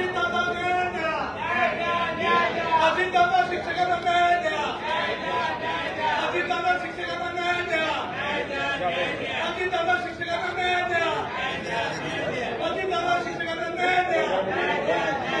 अजितदादा न्याय द्या अजितदादा शिक्षकांना न्याय द्या अजितदादा शिक्षकांना न्याय द्या अजितदादा शिक्षकांना न्याय द्या अजितदादा शिक्षकांना न्याय द्या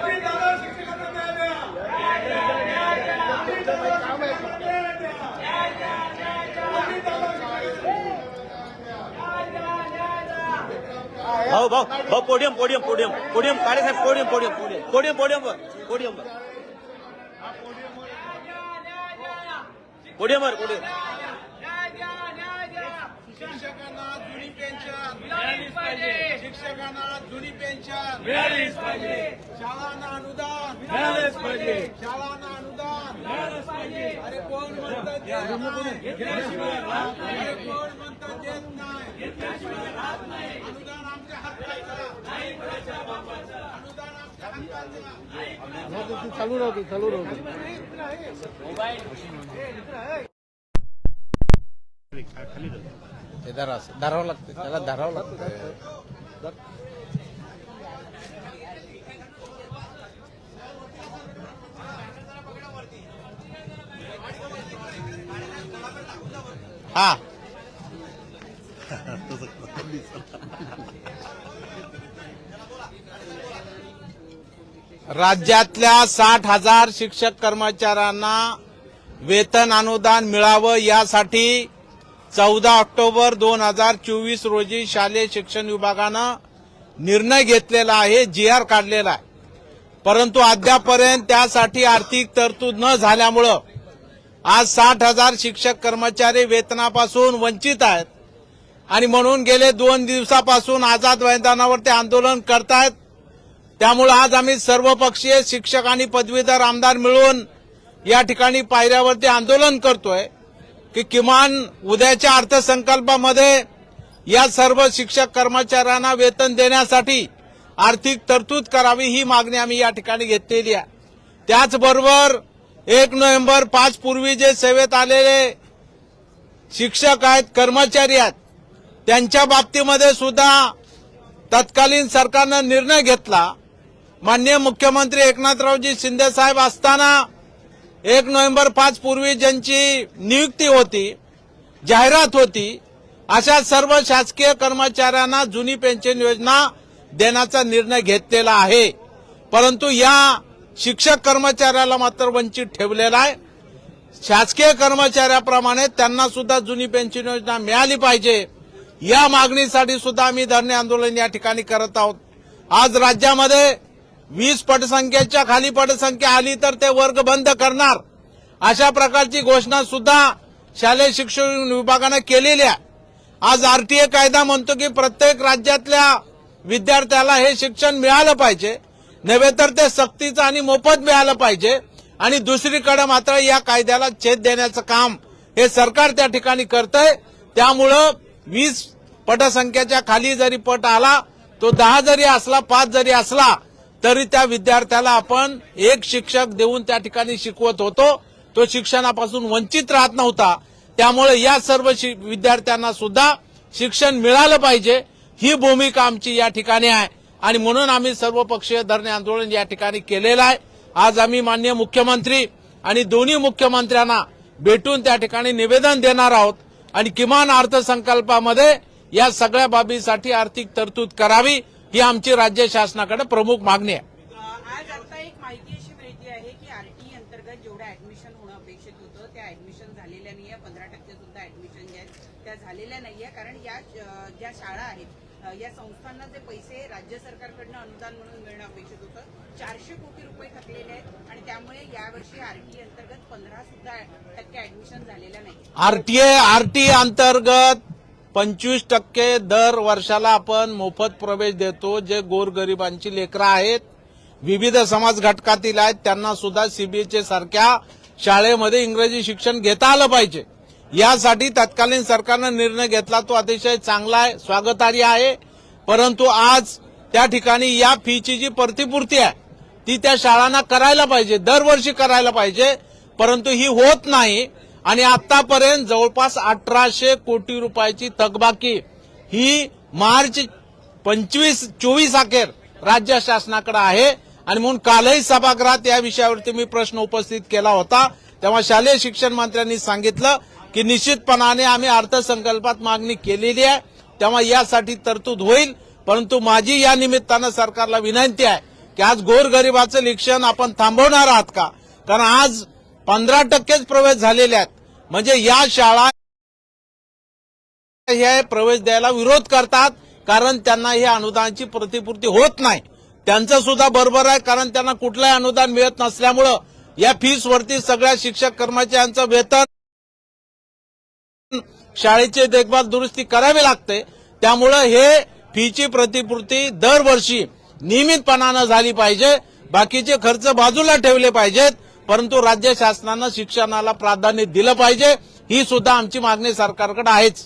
अजितदादा शिक्षकांना न्याय द्या अजितदादा शिक्षकांना न्याय द्या अजितदादा शिक्षकांना भाऊ भाऊ भाऊ पोडियम पोडियम पोडियम पोडियम काळे साहेब पोडियम पोडियम पोडियम पोडियम पोडियमवर पोडियमवर पोडियमवर पोडियम शिक्षकांना जुनी पेन्शन शिक्षकांना जुनी पेन्शन मिळालीच पाहिजे. शाळांना अनुदान. मिळालेच पाहिजे. शाळांना अनुदान. मिळालंच पाहिजे. कोण अरे कोण म्हणतं देत नाही अनुदान आमच्या हक्काचं अनुदान आमच्या हक्काचं चालू राहते चालू राहते ते धरा धरावं लागतं त्याला धरावं लागतं हा राज्यातल्या साठ हजार शिक्षक कर्मचाऱ्यांना वेतन अनुदान मिळावं यासाठी चौदा ऑक्टोबर दोन हजार चोवीस रोजी शालेय शिक्षण विभागानं निर्णय घेतलेला आहे जी आर काढलेला आहे. परंतु अद्यापर्यंत त्यासाठी आर्थिक तरतूद न झाल्यामुळं आज साठ हजार शिक्षक कर्मचारी वेतनापासून वंचित आहेत. आणि म्हणून गेले दोन दिवसापासून आझाद मैदानावर ते आंदोलन करतायत. त्यामुळे आज आम्ही सर्वपक्षीय शिक्षक आणि पदवीधर आमदार मिळून या ठिकाणी पायऱ्यावरती आंदोलन करतोय की किमान उद्याच्या अर्थसंकल्पामध्ये या सर्व शिक्षक कर्मचाऱ्यांना वेतन देण्यासाठी आर्थिक तरतूद करावी ही मागणी आम्ही या ठिकाणी घेतलेली आहे. त्याचबरोबर एक नोव्हेंबर पाच पूर्वी जे सेवेत आलेले शिक्षक आहेत कर्मचारी आहेत त्यांच्या बाबतीमध्ये सुद्धा तत्कालीन सरकारनं निर्णय घेतला माननीय मुख्यमंत्री एकनाथरावजी शिंदे साहेब असताना एक नोव्हेंबर पाच पूर्वी ज्यांची नियुक्ती होती जाहिरात होती अशा सर्व शासकीय कर्मचाऱ्यांना जुनी पेन्शन योजना देण्याचा निर्णय घेतलेला आहे. परंतु या शिक्षक कर्मचाऱ्याला मात्र वंचित ठेवलेला आहे. शासकीय कर्मचाऱ्याप्रमाणे त्यांना सुद्धा जुनी पेन्शन योजना मिळाली पाहिजे. या मागणीसाठी सुद्धा आम्ही धरणे आंदोलन या ठिकाणी करत आहोत. आज राज्यामध्ये वीस पटसंख्येच्या खाली पटसंख्या आली तर ते वर्ग बंद करणार. अशा प्रकारची घोषणा सुद्धा शालेय शिक्षण विभागानं केलेली आहे. आज आरटीए कायदा म्हणतो की प्रत्येक राज्यातल्या विद्यार्थ्याला हे शिक्षण मिळालं पाहिजे. नव्हे तर ते सक्तीचं आणि मोफत मिळालं पाहिजे. आणि दुसरीकडे मात्र या कायद्याला छेद देण्याचं काम हे सरकार त्या ठिकाणी करतंय. त्यामुळं वीस पटसंख्येच्या खाली जरी पट आला तो दहा जरी असला पाच जरी असला तरी त्या विद्यार्थ्याला आपण एक शिक्षक देऊन त्या ठिकाणी शिकवत होतो. तो शिक्षणापासून वंचित राहत नव्हता. त्यामुळे या सर्व शि- विद्यार्थ्यांना सुद्धा शिक्षण मिळालं पाहिजे. ही भूमिका आमची या ठिकाणी आहे. आणि म्हणून आम्ही सर्वपक्षीय धरणे आंदोलन या ठिकाणी केलेलं आहे. आज आम्ही मान्य मुख्यमंत्री आणि दोन्ही मुख्यमंत्र्यांना भेटून त्या ठिकाणी निवेदन देणार आहोत. आणि किमान अर्थसंकल्पामध्ये या सगळ्या बाबीसाठी आर्थिक तरतूद करावी. ही आमची राज्य शासनाकडे प्रमुख मागणी आहे. आज आता एक माहिती अशी मिळते आहे की आरटी अंतर्गत जेवढं ऍडमिशन होणं अपेक्षित होतं त्या ऍडमिशन झालेल्या नाहीये. पंधरा टक्के सुद्धा ऍडमिशन ज्या त्या झालेल्या नाहीये. कारण या ज्या शाळा आहेत या संस्थांना जे पैसे राज्य सरकारकडनं अनुदान म्हणून मिळणं अपेक्षित होतं चारशे कोटी रुपये थकलेले आहेत आणि त्यामुळे यावर्षी आरटी अंतर्गत पंधरा सुद्धा टक्के ऍडमिशन झालेल्या नाही आरटीए आरटी अंतर्गत पंचवीस टक्के दर वर्षाला आपण मोफत प्रवेश देतो. जे गोरगरिबांची लेकरं आहेत विविध समाज घटकातील आहेत त्यांना सुद्धा सीबीएसई सारख्या शाळेमध्ये इंग्रजी शिक्षण घेता आलं पाहिजे. यासाठी तत्कालीन सरकारनं निर्णय घेतला. तो अतिशय चांगला आहे स्वागतार्ह आहे. परंतु आज त्या ठिकाणी या फीची जी प्रतिपूर्ती आहे ती त्या शाळांना करायला पाहिजे. दरवर्षी करायला पाहिजे. परंतु ही होत नाही. आणि आतापर्यंत जवळपास अठराशे कोटी रुपयाची थकबाकी ही मार्च पंचवीस चोवीस अखेर राज्य शासनाकडे आहे. आणि म्हणून कालही सभागृहात या विषयावरती मी प्रश्न उपस्थित केला होता. तेव्हा शालेय शिक्षण मंत्र्यांनी सांगितलं की निश्चितपणाने आम्ही अर्थसंकल्पात मागणी केलेली आहे. तेव्हा यासाठी तरतूद होईल. परंतु माझी या निमित्तानं सरकारला विनंती आहे की आज गोरगरिबाचं शिक्षण आपण थांबवणार आहात का? कारण आज पंधरा टक्केच प्रवेश झालेले आहेत. म्हणजे या शाळा हे प्रवेश द्यायला विरोध करतात कारण त्यांना हे अनुदानाची प्रतिपूर्ती होत नाही. त्यांचं सुद्धा बरोबर आहे कारण त्यांना कुठलंही अनुदान मिळत नसल्यामुळं या फीस वरती सगळ्या शिक्षक कर्मचाऱ्यांचं वेतन शाळेची देखभाल दुरुस्ती करावी लागते. त्यामुळं हे फीची प्रतिपूर्ती दरवर्षी नियमितपणानं झाली पाहिजे. बाकीचे खर्च बाजूला ठेवले पाहिजेत. परंतु राज्य शासनानं शिक्षणाला प्राधान्य दिलं पाहिजे ही सुद्धा आमची मागणी सरकारकडे आहेच.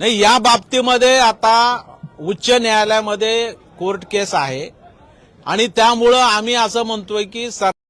नाही या बाबतीमध्ये आता उच्च न्यायालयामध्ये कोर्ट केस आहे. आणि त्यामुळं आम्ही असं म्हणतोय की